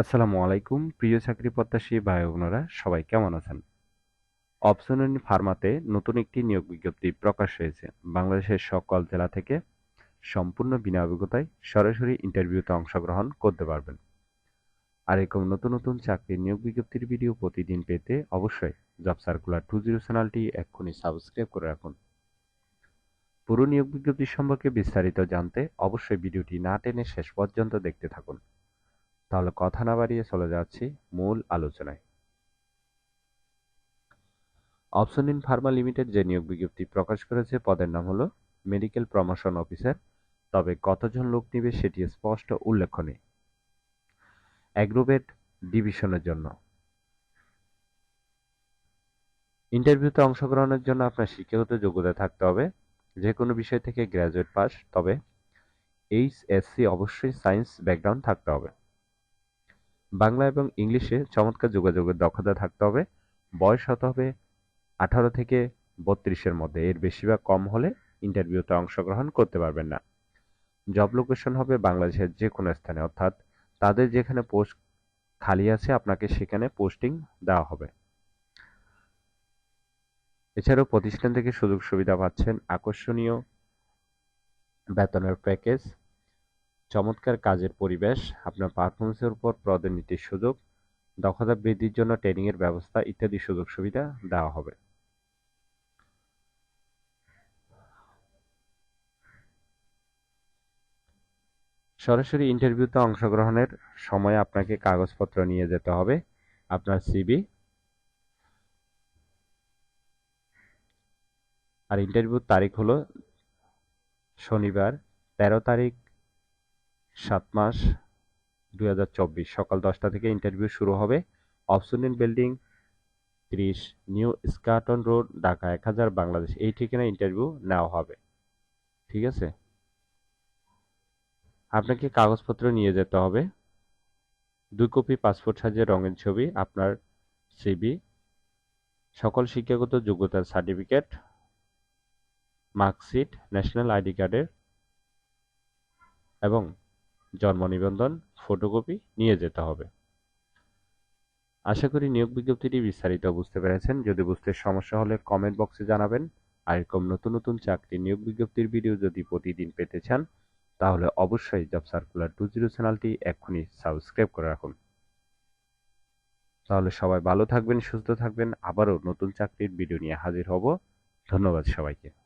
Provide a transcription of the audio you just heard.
আসসালামু আলাইকুম, প্রিয় চাকরি প্রত্যাশী ভাই বোনেরা সবাই কেমন আছেন? অপশন ফার্মাতে নতুন একটি নিয়োগ বিজ্ঞপ্তি প্রকাশ হয়েছে। বাংলাদেশের সকল জেলা থেকে সম্পূর্ণ বিনা অভিজ্ঞতায় সরাসরি ইন্টারভিউতে অংশগ্রহণ করতে পারবেন। আর এরকম নতুন নতুন চাকরির নিয়োগ বিজ্ঞপ্তির ভিডিও প্রতিদিন পেতে অবশ্যই জব সার্কুলার টু জিরো চ্যানেলটি এক্ষুনি সাবস্ক্রাইব করে রাখুন। পুরো নিয়োগ বিজ্ঞপ্তি সম্পর্কে বিস্তারিত জানতে অবশ্যই ভিডিওটি না টেনে শেষ পর্যন্ত দেখতে থাকুন। তাহলে কথা না বাড়িয়ে চলে যাচ্ছি মূল আলোচনায়। অপশন ইন ফার্মা লিমিটেড যে নিয়োগ বিজ্ঞপ্তি প্রকাশ করেছে, পদের নাম হলো মেডিকেল প্রমোশন অফিসার, তবে কতজন লোক নিবে সেটি স্পষ্ট উল্লেখ নেই। অ্যাগ্রোভেট ডিভিশনের জন্য। ইন্টারভিউতে অংশগ্রহণের জন্য আপনার শিক্ষাগত যোগ্যতা থাকতে হবে। যে কোনো বিষয় থেকে গ্র্যাজুয়েট পাস, তবে এইচএসসি অবশ্যই সায়েন্স ব্যাকগ্রাউন্ড থাকতে হবে। বাংলা এবং ইংলিশে চমৎকার যোগাযোগের দক্ষতা থাকতে হবে। বয়স হতে হবে আঠারো থেকে বত্রিশের মধ্যে। এর বেশি বা কম হলে ইন্টারভিউতে অংশগ্রহণ করতে পারবেন না। জব লোকেশন হবে বাংলাদেশের যে কোনো স্থানে। অর্থাৎ তাদের যেখানে পোস্ট খালি আছে, আপনাকে সেখানে পোস্টিং দেওয়া হবে। এছাড়াও প্রতিষ্ঠান থেকে সুযোগ সুবিধা পাচ্ছেন। আকর্ষণীয় বেতনের প্যাকেজ চমৎকার কাজের পরিবেশ, আপনার পারফরমেন্সের উপর পদোন্নতির সুযোগ, দক্ষতা বৃদ্ধির জন্য ট্রেনিংয়ের ব্যবস্থা ইত্যাদি সুযোগ সুবিধা দেওয়া হবে। সরাসরি ইন্টারভিউতে অংশগ্রহণের সময় আপনাকে কাগজপত্র নিয়ে যেতে হবে। আপনার সিবি আর ইন্টারভিউর তারিখ হলো শনিবার, তেরো তারিখ সাত মাস দু হাজার চব্বিশ সকাল দশটা থেকে ইন্টারভিউ শুরু হবে। অপশনিন বিল্ডিং ত্রিশ নিউ স্কাটন রোড ঢাকা এক হাজার, বাংলাদেশ। এই ঠিকানা ইন্টারভিউ নেওয়া হবে। ঠিক আছে? আপনাকে কাগজপত্র নিয়ে যেতে হবে। দুই কপি পাসপোর্ট সাইজের রঙের ছবি, আপনার সিবি সকল শিক্ষাগত যোগ্যতার সার্টিফিকেট মার্কশিট ন্যাশনাল আইডি কার্ডের এবং জন্ম নিবন্ধন ফটোকপি নিয়ে যেতে হবে। আশা করি নিয়োগ বিজ্ঞপ্তিটি বিস্তারিত বুঝতে পেরেছেন। যদি বুঝতে সমস্যা হলে কমেন্ট বক্সে জানাবেন। আর এরকম নতুন নতুন চাকরি নিয়োগ বিজ্ঞপ্তির ভিডিও যদি প্রতিদিন পেতে চান, তাহলে অবশ্যই জব সার্কুলার টু জিরো চ্যানেলটি এক্ষুনি সাবস্ক্রাইব করে রাখুন। তাহলে সবাই ভালো থাকবেন, সুস্থ থাকবেন। আবারও নতুন চাকরির ভিডিও নিয়ে হাজির হব। ধন্যবাদ সবাইকে।